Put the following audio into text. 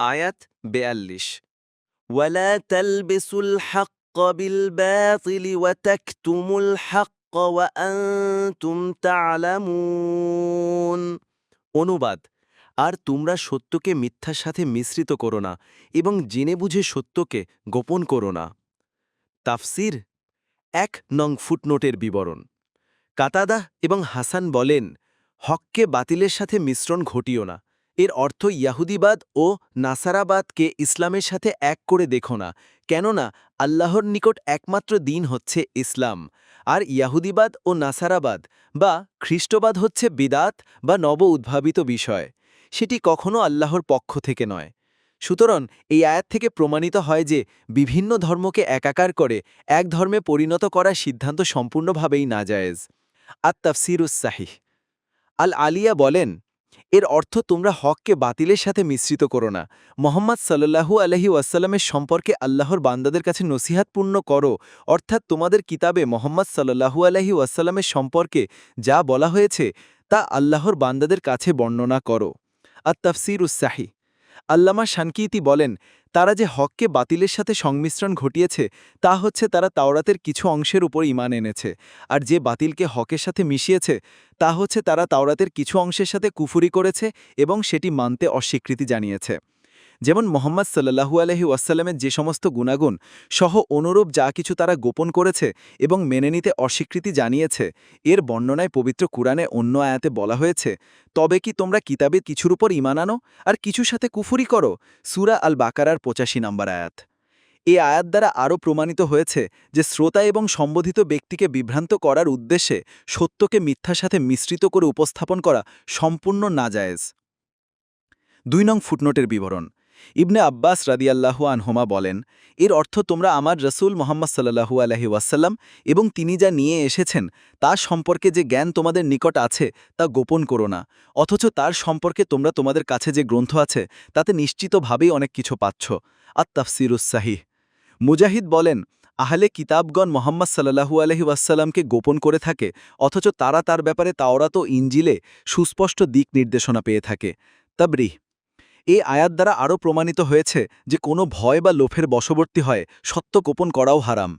আয়াত বেয়াল্লিশ। বিল বাতিল ওয়া তাকতুমুল হাক্ক ওয়া আনতুম তা'লামুন। অনুবাদ, আর তোমরা সত্যকে মিথ্যার সাথে মিশ্রিত করো না এবং জেনে বুঝে সত্যকে গোপন করো না। তাফসির, এক নং ফুটনোটের বিবরণ, কাতাদা এবং হাসান বলেন, হককে বাতিলের সাথে মিশ্রণ ঘটিও না। এর অর্থ ইয়াহুদিবাদ ও নাসারাবাদকে ইসলামের সাথে এক করে দেখো না, কেননা আল্লাহর নিকট একমাত্র দিন হচ্ছে ইসলাম, আর ইয়াহুদিবাদ ও নাসারাবাদ বা খ্রিস্টবাদ হচ্ছে বিদাত বা নব উদ্ভাবিত বিষয়, সেটি কখনো আল্লাহর পক্ষ থেকে নয়। সুতরাং এই আয়াত থেকে প্রমাণিত হয় যে বিভিন্ন ধর্মকে একাকার করে এক ধর্মে পরিণত করার সিদ্ধান্ত সম্পূর্ণভাবেই নাজায়েজ। আত তাফসিরুস আল আলিয়া বলেন এর অর্থ তোমরা হককে বাতিলের সাথে মিশ্রিত করো না। মোহাম্মদ সাল্লাহু আলহি ওয়াসাল্লামের সম্পর্কে আল্লাহর বান্দাদের কাছে নসিহাতপূর্ণ করো, অর্থাৎ তোমাদের কিতাবে মোহাম্মদ সাল্লাহু আলহি ওয়াসাল্লামের সম্পর্কে যা বলা হয়েছে, তা আল্লাহর বান্দাদের কাছে বর্ণনা করো। আর তফসির আল্লামা শানকিতি বলেন, তারা যে হককে বাতিলের সাথে সংমিশ্রণ ঘটিয়েছে, তা হচ্ছে তারা তাওরাতের কিছু অংশের উপর ইমান এনেছে, আর যে বাতিলকে হকের সাথে মিশিয়েছে, তা হচ্ছে তারা তাওরাতের কিছু অংশের সাথে কুফুরি করেছে এবং সেটি মানতে অস্বীকৃতি জানিয়েছে। যেমন মোহাম্মদ সাল্লাহু আলহি ওয়াসাল্লামের যে সমস্ত গুণাগুণ, সহ অনুরূপ যা কিছু তারা গোপন করেছে এবং মেনে নিতে অস্বীকৃতি জানিয়েছে, এর বর্ণনায় পবিত্র কুরআনে অন্য আয়াতে বলা হয়েছে, তবে কি তোমরা কিতাবের কিছুর উপর ইমান আনো? আর কিছুর সাথে কুফুরি করো? সুরা আল বাকারার পঁচাশি নম্বর আয়াত। এ আয়াত দ্বারা আরও প্রমাণিত হয়েছে যে শ্রোতা এবং সম্বোধিত ব্যক্তিকে বিভ্রান্ত করার উদ্দেশ্যে সত্যকে মিথ্যার সাথে মিশ্রিত করে উপস্থাপন করা সম্পূর্ণ নাজায়েজ। দুই নং ফুটনোটের বিবরণ। ইবনে আব্বাস রাদিয়াল্লাহু আনহোমা বলেন, এর অর্থ তোমরা আমার রসুল মোহাম্মদ সাল্লাহু আলহি ওয়াসাল্লাম এবং তিনি যা নিয়ে এসেছেন তার সম্পর্কে যে জ্ঞান তোমাদের নিকট আছে, তা গোপন করো না, অথচ তার সম্পর্কে তোমরা তোমাদের কাছে যে গ্রন্থ আছে, তাতে নিশ্চিতভাবেই অনেক কিছু পাচ্ছ। আর তাফসিরুসাহিহ মুজাহিদ বলেন, আহলে কিতাবগণ মোহাম্মদ সাল্লাহু আলহি ওয়াসাল্লামকে গোপন করে থাকে, অথচ তারা তার ব্যাপারে তাওরাত ইঞ্জিলে সুস্পষ্ট দিক নির্দেশনা পেয়ে থাকে। তাবরিহ। এই আয়াত দ্বারা আরও প্রমাণিত হয়েছে যে কোনো ভয় বা লোভের বশবর্তী হয়, সত্য গোপন করাও হারাম।